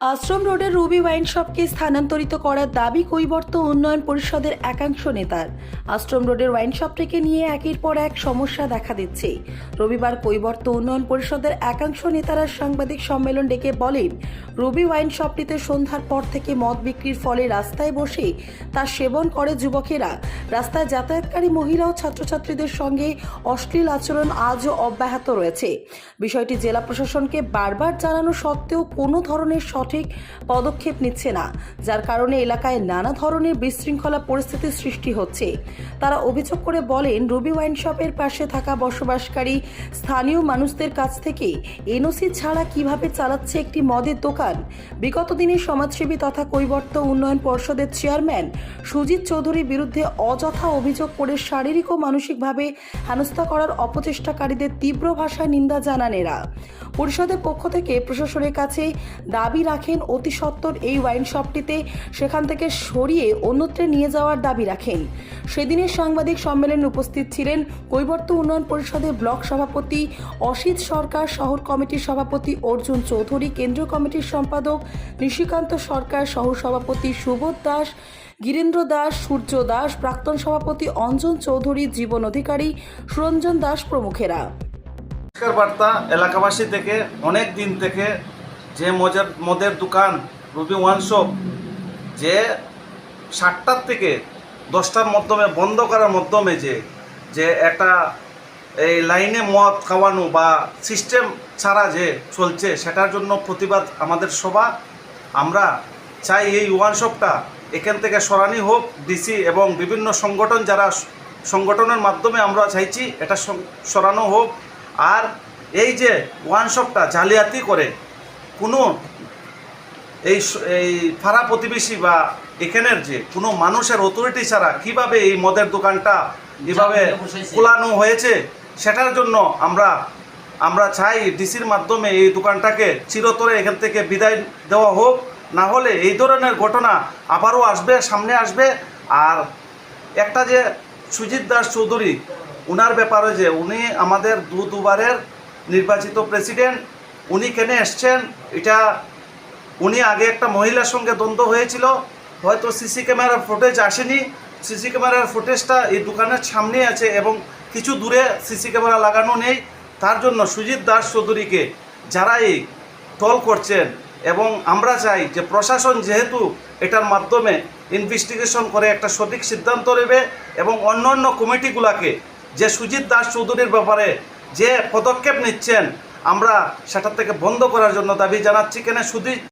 আশ্রম রোডের Ruby wine শপকে স্থানান্তরিত করার দাবি কৈবর্ত উন্নয়ন পরিষদের একাংশ নেতার। আশ্রম রোডের ওয়াইন শপটিকে নিয়ে একের পর এক সমস্যা দেখা দিচ্ছে। রবিবার কৈবর্ত উন্নয়ন পরিষদের একাংশ নেতারা সাংবাদিক সম্মেলন ডেকে বলেন, রুবি ওয়াইন শপটিতে সন্ধ্যার পর থেকে মদ বিক্রির ফলে রাস্তায় বসে তা সেবন করে যুবকেরা। রাস্তায় যাতায়াতকারী মহিলা ও ছাত্রছাত্রীদের সঙ্গে অশ্লীল আচরণ আজও অব্যাহত রয়েছে। বিষয়টি জেলা প্রশাসনকে বারবার জানানো সত্ত্বেও কোনো ধরনের সঠিক পদক্ষেপ নিচ্ছে না, যার কারণে এলাকায় নানা ধরনের বিশৃঙ্খলা পরিস্থিতির সৃষ্টি হচ্ছে। তারা অভিযোগ করে বলেন, রুবি ওয়াইন শপের পাশে থাকা বসবাসকারী স্থানীয় মানুষদের কাছ থেকে এনওসি ছাড়া কীভাবে চালাচ্ছে একটি মদের দোকান? বিগত দিনে সমাজসেবী তথা কৈবর্ত উন্নয়ন পর্ষদের চেয়ারম্যান সুজিত চৌধুরীর বিরুদ্ধে অযথা অভিযোগ করে শারীরিক ও মানসিকভাবে হেনস্থা করার অপচেষ্টাকারীদের তীব্র ভাষায় নিন্দা জানান এরা। পরিষদের পক্ষ থেকে প্রশাসনের কাছে দাবি রাখেন, অতি সত্বর এই ওয়াইন শপটিতে সেখান থেকে সরিয়ে অন্যত্রে নিয়ে যাওয়ার দাবি রাখেন। সেদিনের সাংবাদিক সম্মেলনে উপস্থিত ছিলেন কৈবর্ত উন্নয়ন পরিষদের ব্লক সভাপতি অসিত সরকার, শহর কমিটির সভাপতি অর্জুন চৌধুরী, কেন্দ্রীয় কমিটির সম্পাদক নিশিকান্ত সরকার সহ সভাপতি সুবোধ দাস, গিরেন্দ্র দাস, সূর্য দাস, প্রাক্তন সভাপতি অঞ্জন চৌধুরী, জীবন অধিকারী সুরঞ্জন দাস প্রমুখেরা। বার্তা এলাকাবাসী থেকে অনেক দিন থেকে যে মজার মদের দোকান, রুবি ওয়ান শপ, যে সাতটার থেকে দশটার মাধ্যমে, বন্ধ করার মাধ্যমে যে যে একটা এই লাইনে মদ খাওয়ানো বা সিস্টেম ছাড়া যে চলছে, সেটার জন্য প্রতিবাদ আমাদের সভা। আমরা চাই এই ওয়ান শপটা এখান থেকে সরানি হোক, ডিসি এবং বিভিন্ন সংগঠন যারা সংগঠনের মাধ্যমে আমরা চাইছি, এটা সরানো হোক। আর এই যে ওয়ান শপটা জালিয়াতি করে কোনো এই এই পাড়া প্রতিবেশী বা এখানের যে কোনো মানুষের অথরিটি ছাড়া কীভাবে এই মদের দোকানটা এভাবে খোলানো হয়েছে সেটার জন্য আমরা আমরা চাই ডিসির মাধ্যমে এই দোকানটাকে চিরতরে এখান থেকে বিদায় দেওয়া হোক না হলে এই ধরনের ঘটনা আবারও আসবে সামনে আসবে। আর একটা যে সুজিত দাস চৌধুরী উনার ব্যাপারে যে উনি আমাদের দু দুবারের নির্বাচিত প্রেসিডেন্ট উনি কেনে এসছেন, এটা উনি আগে একটা মহিলার সঙ্গে দ্বন্দ্ব হয়েছিল, হয়তো সিসি ক্যামেরার ফুটেজ আসেনি। সিসি ক্যামেরার ফুটেজটা এই দোকানের সামনে আছে এবং কিছু দূরে সিসি ক্যামেরা লাগানো নেই। তার জন্য সুজিত দাস চৌধুরীকে যারা এই টল করছেন এবং আমরা চাই যে প্রশাসন যেহেতু এটার মাধ্যমে ইনভেস্টিগেশন করে একটা সঠিক সিদ্ধান্ত নেবে এবং অন্য অন্য কমিটিগুলোকে, যে সুজিত দাস চৌধুরীর ব্যাপারে যে পদক্ষেপ নিচ্ছেন আমরা সেটার থেকে বন্ধ করার জন্য দাবি জানাচ্ছি। কেন সুজিত